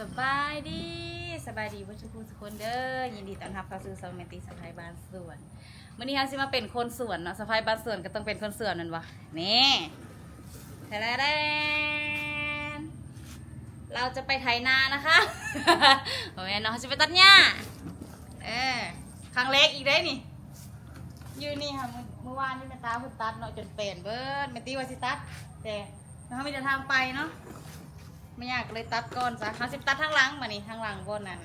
สบายดีสบายดีผู้ชมทุกคนเด้อยินดีต้อนรับเข้าสู่ซมเมตีสะพายบานสวนมื้อนี้เฮาสิมาเป็นคนสวนเนาะสะพายบานสวนก็ต้องเป็นคนสวนนั่นวะนี่แท้ๆๆเราจะไปไถนานะคะโอ้ยเนาะเราจะไปตัดหญ้าเออครั้งเล็กอีกได้นี่อยืนนี่ค่ะเมื่อวานนี่แม่ตาเพิ่ตัดเนาะจนเป็นเบิร์ดแม่ตีว่าสิตัดแต่เขาไม่ได้ทางไปเนาะ ไม่อยากเลยตัดก่อนจ้ะเขาสิตัดทางหลังมานี่ทางหลังบนนั่น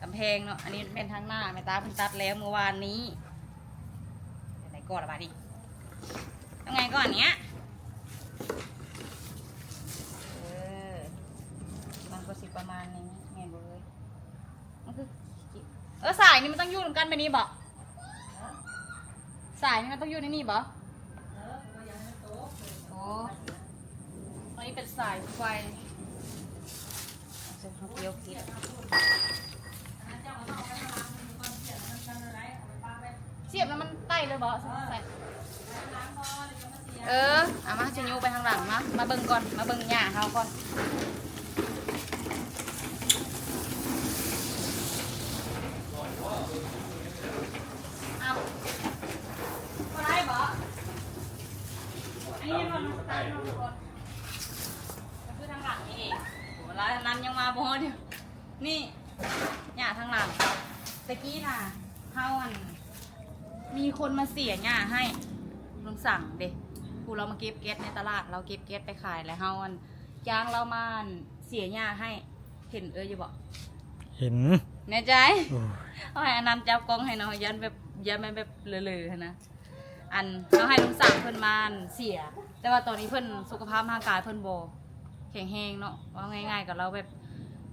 กำแพงเนาะอันนี้เป็นทางหน้าแม่ตาเพิ่งตัดแล้วเมื่อวานนี้ไหนก่อนละบาดดิยังไงก่อนเนี้ยเออมันก็สิประมาณนี้ไงเบยมันคือเออสายนี่มันต้องอยู่นำกันไปนี่บ่สายนี่มันต้องอยู่ในนี่บ่โอ้อันนี้เป็นสายไฟ จะเขาเกี่ยวกินเสียบแล้วมันไต่เลยบอสใส่เออเอามาจะยูไปทางหลังมามาเบิ่งก่อน มาเบิ่งหญ้าเขาก่อน เอาบ่ได้บออันนี้ยังนอนตายนอนก่อน ก็คือทางหลังนี่เองโหแล้วนั้นยังมาโบเดียวนี่หญ้าทางหลังตะกี้น่ะ เฮาอัน มีคนมาเสียหญ้าให้ลุงสั่งเด็กกูเรามาเก็บเก็ตในตลาด เราเก็บเก็ตไปขายแล้วเฮาอันจ้างเรามาอันเสียหญ้าให้ เห็นเอออยู่บอกเห็นแน่ใจโอ้เอาให้อันนั้นจับกล้องให้หน่อยยันแบบยันมันแบบเลอๆนะอันเราให้ลุงสั่งเพิ่นมาอันเสีย แต่ว่าตอนนี้เพิ่นสุขภาพร่างกายเพิ่นโบแข็งแรงเนาะว่าง่าย ๆกับเราแบบ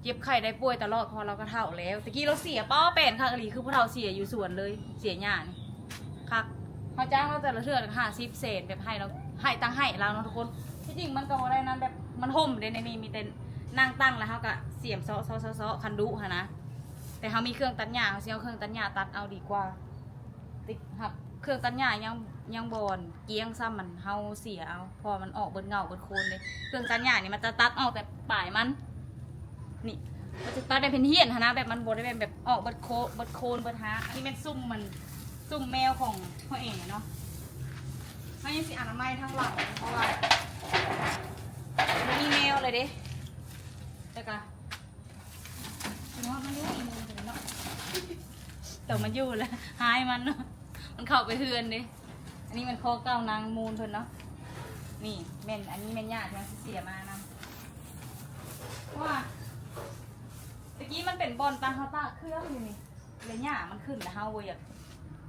เจ็บไข้ได้ป่วยตลอดพอเราก็เฒ่าแล้วตะกี้เราเสียป้อเป็นค่ะอหลีคือผู้เฒ่าเสียอยู่ส่วนเลยเสียหญ้านี่คักเขาจ้างเราแต่ละเทื่อห้าสิบเศษแบบให้เราให้ตังให้เราเนาะทุกคนที่จริงมันก็บ่ได้นั้นแบบมันห่มเด้ในนี้มีแต่นั่งตั้งแล้วเขาก็เสียมเซาะเซาะเซาะเซาะคันดุค่ะนะแต่เขามีเครื่องตัดหญ้าเขาสิเอาเครื่องตัดหญ้าตัดเอาดีกว่าติดครับเครื่องตัดหญ้ายังยังบอนเกี้ยงซ้ำมันเฮาเสียเอาพอมันออกเบิดเงาเบิดโคนเลยเครื่องตัดหญ้านี่มันจะตัดออกแต่ปลายมัน นี่มันจะตัดได้เป็นเหี้ยนหนะแบบมันบดได้เป็นแบบออกเบิดโคเบิดโคนเบิดหาอันนี้เป็นซุ่มมันซุ่มแมวของพ่อเองเนาะไม่ยังสิอ่านามัยทั้งหลังเพราะว่ามันมีแมวเลยเด้แต่กะเนาะมันอยู่อีมือถึงเนาะแต่มันอยู่แล้วหายมันเนาะมันเข้าไปเฮือนดิอันนี้มันคอเก้านางมูลเพิ่นเนาะนี่เม่นอันนี้เม่นญาติที่มันเสียมานะว่า ตะกี้มันเป็นบอลตังเขาตากเครื่องอยู่นี่เลยหญ้ามันขึ้นแล้วเฮาบ่อยาก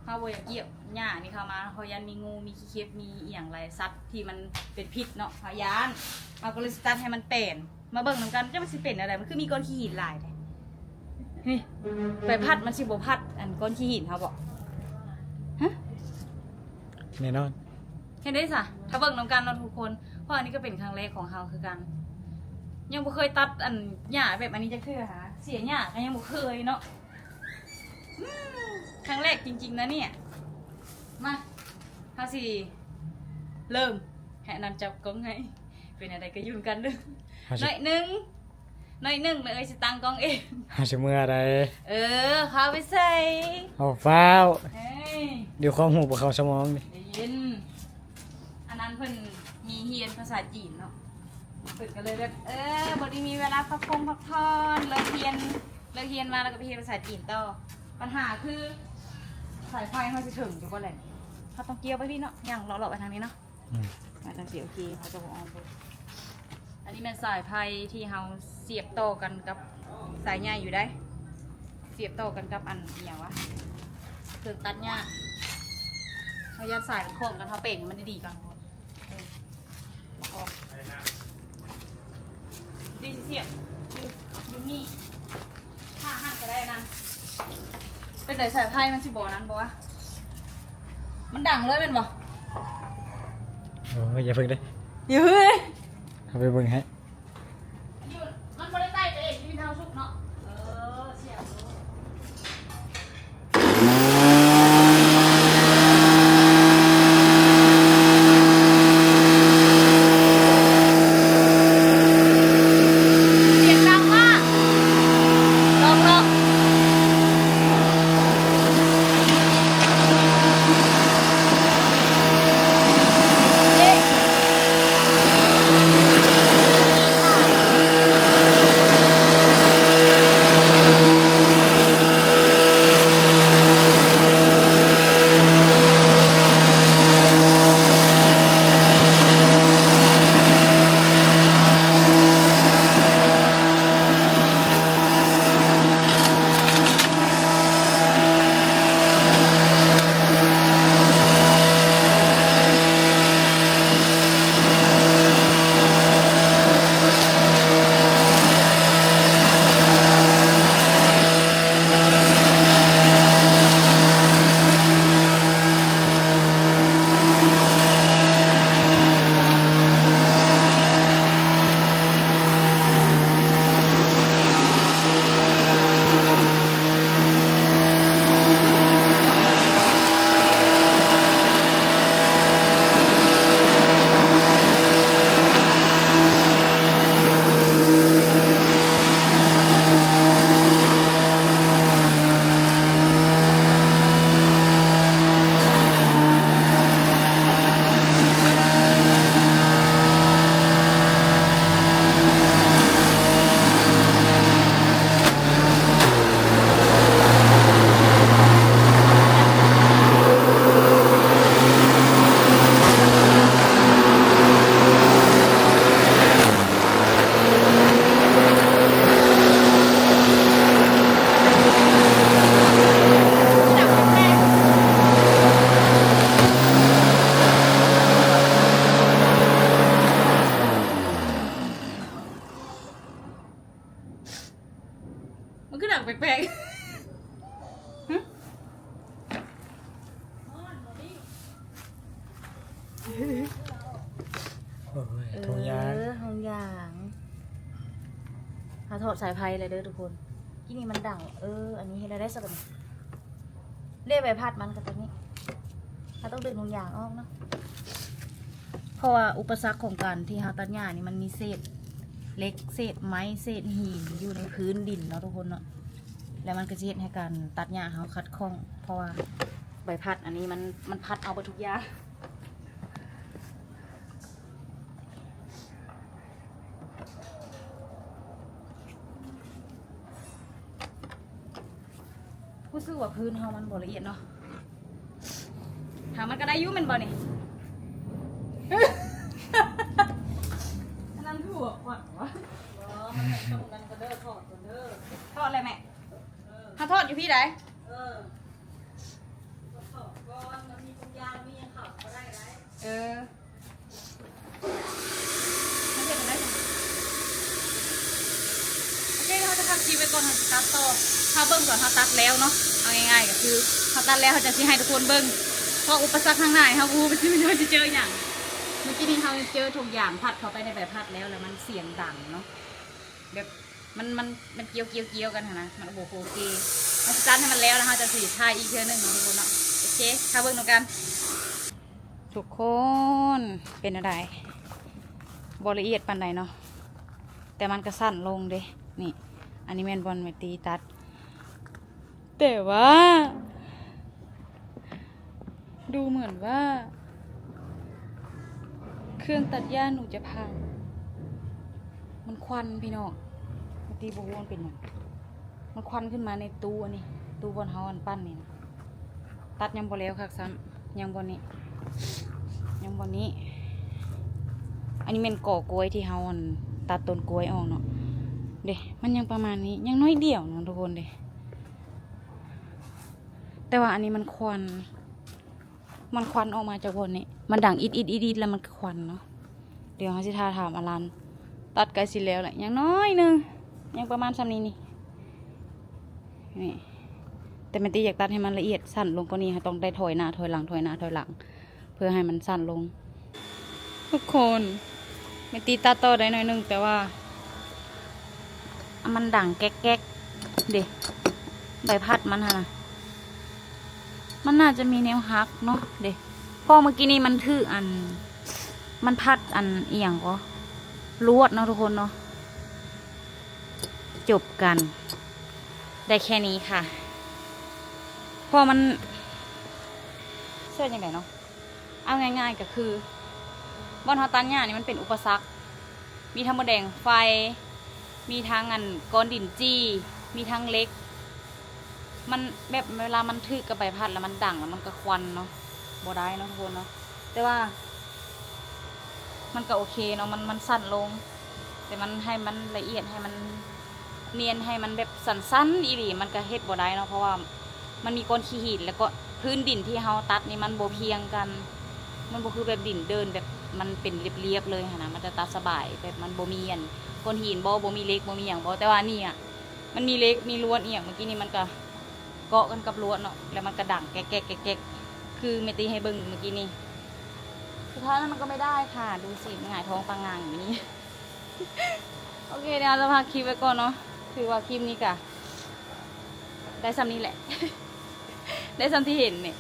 เฮาบ่อยากเกี่ยวหญ้านี่เข้ามาเพราะยันมีงูมีขี้เข็บมีอีหยังไรสัตว์ที่มันเป็นพิษเนาะพยานเราก็เลยสตาร์ทให้มันเป็นมาเบิ่งนำกันจะมันสิเป็นอะไรมันคือมีก้อนขี้หินหลายเลยนี่ไปพัดมันสิบ่พัด อันก้อนขี้หินเขาบอกแน่นอน เห็นได้สะถ้าเบิ่งน้ำกันเนาะทุกคน เพราะอันนี้ก็เป็นครั้งแรกของเขาคือกัน ยังบ่เคยตัดอันหญ้าแบบอันนี้จะคือหาเสียหญ้าก็ยังบ่เคยเนาะอืมครั้งแรกจริง ๆ นะเนี่ย มาเฮาสิเริ่มให้อันนั้นจับกล้องไงเป็นอะไรก็ยุ่งกันเด้อหาหสิน่อยหนึงหน่อยหนึงเลยสิตั้งกล้องเองหาสิเมื่ออะไรเออเข้าไปใส่เอาฟ้าว เฮ้ยเดี๋ยวความหูบ่เข้าสมองนี่ได้ยิน อันนั้นเพิ่นมีเฮียนภาษาจีนเนาะ เพิ่นก็เลยแบบเออบไดีมีเวลาพักคงพักผ่อนเลิกเรียนเลิกเรียนมาแล้วก็ไปเรียนภาษาจีนต่อปัญหาคือสายไฟเขาจะถึงอยู่บ่แหละเขาต้องเกี่ยวไปพี่เนาะอย่างเราเราไปทางนี้เนาะอืมมาทางเสียโอเคเขาจะบอกออกไปอันนี้เป็นสายไฟที่เราเสียบต่อกันกับสายใหญ่อยู่ได้ เสียบต่อกันกับอันอหย่างวะเครื่องตัดหญ้าเขายัดสายโค้งกันเขาเป่งมันได้ดีกันเออมาออก ดีเสียบอยู่อยู่นี่ถ้าหักก็ได้นะเป็นไหนสายไพ่มันสิบอนั้นบอวะมันดังเลยเป็นบ่โอ้ยอย่าเพิ่งได้อยู่เฮ้ยเอาไปเบิ่งให้ ถ้าถอดสายไฟเลยเด้อทุกคนที่นี่มันดังเออ อันนี้เห็นอะไรได้สักหนเรียกใบพัดมันกับตัวนี้ถ้าต้องดึงทงอย่างออกเนาะเพราะว่าอุปสรรคของการที่เฮาตัดหญ้านี่มันมีเศษเล็กเศษไม้เศษหินอยู่ในพื้นดินเนาะทุกคนเนาะแล้วมันก็จะเฮ็ดให้การตัดหญ้าเฮาคัดข้อง เพราะว่าใบพัดอันนี้มันมันพัดเอาไปทุกอย่าง สึกว่าพื้นเฮามันบ่ละเอียดเนาะถามมันก็ได้อยุ่แมันบ่นี่อันนั้นถั่วหวานวะทอดอะไรแม่ถ้าทอดอยู่พี่ไหนเออไม่เผ็ดกันได้จ้ะโอเคเราจะทำคลิปไว้ก่อนทำสตาร์ทต่อถ้าเบิ้งก่อนถ้าตัดแล้วเนาะเอา ง่ายๆก็คือถ้าตัดแล้วเขาจะชี้ให้ทุกคนเบิ้งเพราะอุปสรรคข้างหน้าเขาบูมันจะมันจะเจออย่างเมื่อกี้นี้เขาเจอทุกอย่างพัดเขาไปในใบพัดแล้วแล้วมันเสียงดังเนาะแบบมันมันมันเกี่ยวเกี่ยวเกี่ยวกันนะมันโอ้โหโอเคมันสตาร์ทให้มันแล้วแล้วเขาจะสีทายอีกเทือหนึ่งทุกคนเนาะโอเคถ้าเบิ่งดูกัน ทุกคนเป็นอะไรบละเอียดปานใดเนาะแต่มันก็สั้นลงเด้นี่ อันนี้แมนบอลเมตีตัด แต่ว่า ดูเหมือนว่า เครื่องตัดหญ้าหนูจะพัง มันควันพี่น้องติบวมันเป็นหยังมันควันขึ้นมาในตู้นนี้ตู้บนเฮาอันปั้นนี่นะตัดยังบ่แล้วคักซ้ำยังบนนี้ ยังบนนี้ อันนี้เป็นก่อกล้วยที่เฮาอันตัดต้นกล้วยออกเนาะเด้มันยังประมาณนี้ยังน้อยเดี่ยวเนาะทุกคนเด้ แต่ว่าอันนี้มันควัน มันควันออกมาจากบนนี้ มันดังอิดอิดอิดอิดแล้วมันก็ควันเนาะ เดี๋ยวเขาสิทาถามอลัน ตัดไกลสิแล้วแหละยังน้อยหนึงยังประมาณสำนี้นี่นี่แต่แม่ตีอยากตัดให้มันละเอียดสั้นลงกว่านี้ค่ะต้องได้ถอยหน้าถอยหลังถอยหน้าถอยหลัง เพื่อให้มันสั้นลง ทุกคนแม่ตีตัดต่อได้หน่อยหนึงแต่ว่า มันดังแก๊กแก๊กเด็ใบพัดมันฮะนะ มันน่าจะมีแนวฮักเนาะเด็พอเมื่อกี้นี้มันถืออัน มันพัดอันเอียงก็ลวดเนาะทุกคนเนาะจบกัน ได้แค่นี้ค่ะพอมันเชื่อยังไงเนาะเอาง่าย ๆก็คือบอนฮาตันเนี่ยนี่มันเป็นอุปสรรค มีทั้งมดแดงไฟ มีทั้งอันก้อนดินจี้ มีทั้งเล็ก มันแบบเวลามันทึกกับใบพัดแล้วมันดังแล้วมันก็ควันเนาะบได้เนาะทุกคนเนาะแต่ว่า มันก็โอเคเนาะมันมันสั้นลง แต่มันให้มันละเอียดให้มันเนียนให้มันแบบสั้นๆอีหลีมันก็เฮ็ดบ่ได้เนาะเพราะว่ามันมีก้อนขี้หินแล้วก็พื้นดินที่เฮาตัดนี่มันโบเพียงกัน มันโบคือแบบดินเดินแบบมันเป็นเรียบๆเลยนะมันจะตัดสบายแบบมันโบ่มีอันก้อนหินโบ่บ่มีเล็กโบมีหยังบ่แต่ว่านี่อะมันมีเล็กมีล้วดอีหยังเมื่อกี้นี่มันก็ เกาะกันกับลวดเนาะแล้วมันก็ดังแก๊กๆแก๊กๆคือเมตีให้เบิ่งเมื่อกี้นี่สุดท้ายแล้วมันก็ไม่ได้ค่ะ ดูสิหงายท้องปังงางอย่างนี้โอเคเดี๋ยวเราจะพาคลิปไว้ก่อนเนาะถือว่าคลิปนี้กะได้ซ้ำนี้แหละ ได้ซ้ำที่เห็นเนี่ย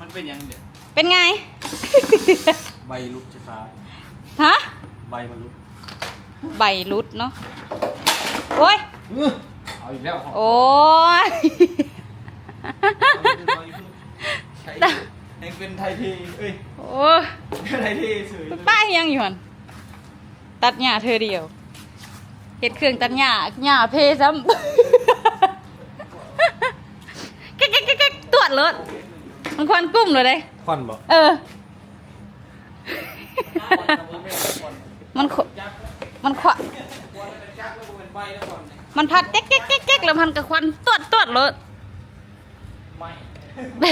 มันเป็นยังเด็ดเป็นไง ใบลุกไฟฟ้าฮะ ใบมันลุก ใบรุดเนาะโอ้ย เอาอีกแล้วของโอ้ย ใช้เองเป็นไทยเทเอ้ยโอ้ยไทยเทสวยเลยป้ายยังอยู่หันตัดหญ้าเธอเดียวเห็ดเครื่องตัดหญ้าหญ้าเพซ้ำแก๊กแก๊กแก๊กแก๊กตรวจรถมันควันกุ้มเลยเด้ควันบ่เออ มันขมันขว มันพัดแก๊กแก๊กแก๊กแก๊กแล้วมันก็ควันตรวจตรวจรถไม่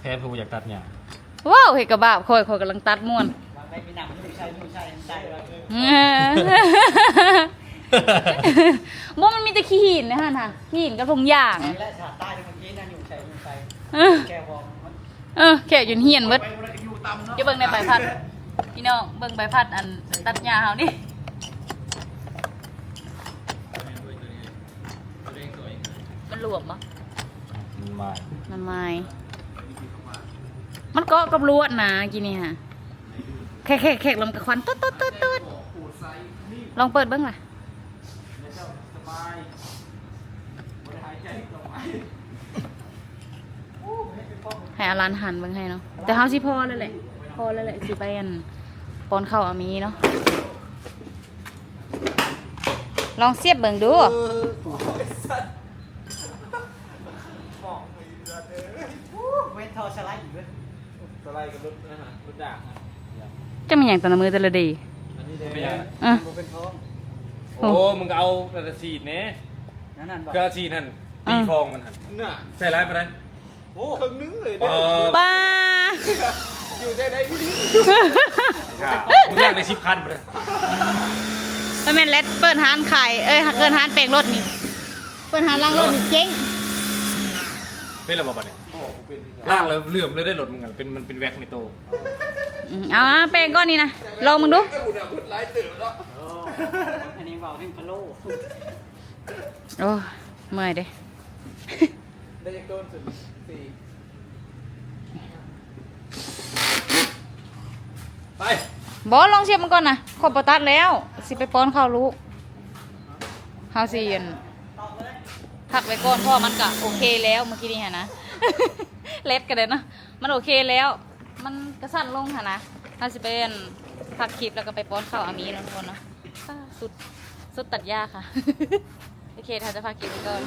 แพ้ผู้อยากตัดเนี่ยว้าวเห็ดกระบาบคอยคอยกำลังตัดม่วนไม่มีหนังไม่ใช่ไม่ใช่ใช่เออบ่มันมีแต่ขี้หินนะฮะน่ะขี้หินกับทุงอย่างและชาติใต้ที่เมื่อกี้นั่นอยู่ใส่อยู่ใส่เออแกวองมันเออแขกยืนเฮียนเบิดไปมันอยู่ต่ำเนาะอย่าเบิ่งในใบพัด พี่น้องเบิ่งใบพัดอันตัดหญ้าเฮานี่ มันหลวมปะมันมามันไม่มันเกาะกับลวดนะกินนี่ฮะแขกแขกแขกลมกับควันตุ๊ดตุ๊ดตุ๊ดตุ๊ดลองเปิดเบิ้งล่ะสบายบริหายใจต่อไปให้อารันหันเบิ้งให้เนาะแต่เฮาสิพอแล้วแหละพอแล้วแหละสิไปอันปอนเข้าวอามีเนาะลองเสียบเบิ่งดู เว้นทอสไลด์อีกด้วย สไลด์ กับรถนะฮะรถด่างฮะจะมีอย่างแตละมือแต่ละดีอันนี้เด้ไม่ใช่อะ มันเป็นท้องโอ้ โอ้มึงก็เอากระสีดเนี่ยนั่นนั่นบอกกระสีดนั่นตีฟองมันหันน่ะใส่ร้ายไปไหนโอ้ครึ่งนึงเลยเอเด้ออป้า อยู่ได้ได้พี่มึงอยากในชิปคันไปเลยมันเป็นเล็ดเปิดร้านขายเอ้ยเกินร้านแปลงรถนี่ เปิดร้านล้างรถนี่เจ๊งเป็นระบบอะไร ล่างแล้วเหลื่อมเลยได้หลดมึงอะเป็นมันเป็นแว็กในโตอืมเอามาแปลงก้อนนี้นะลองมึงดูแต่หุ่นอะหุ่นไล่ตื่นแล้วอันนี้เบาให้พะโล่โอ้เมื่อยเด้ ได้ยังโดนสุดสี่ไปบอสลองเชียบมันก่อนนะขอบประตัดแล้ว สิไปป้อนข้าวลูกเฮาสิอันพักไว้ก่อนเพราะว่อมันก็โอเคแล้วเมื่อกี้นี่ฮะนะ เล็ดกันเลยเนาะมันโอเคแล้ว มันกระสั่นลงค่ะนะถ้าจะเป็นพักคลิปแล้วก็ไปป้อนข้าวอามีนะทุกคนเนาะสุดสุดตัดยากค่ะ โอเคถ้าจะพักคลิปก่อน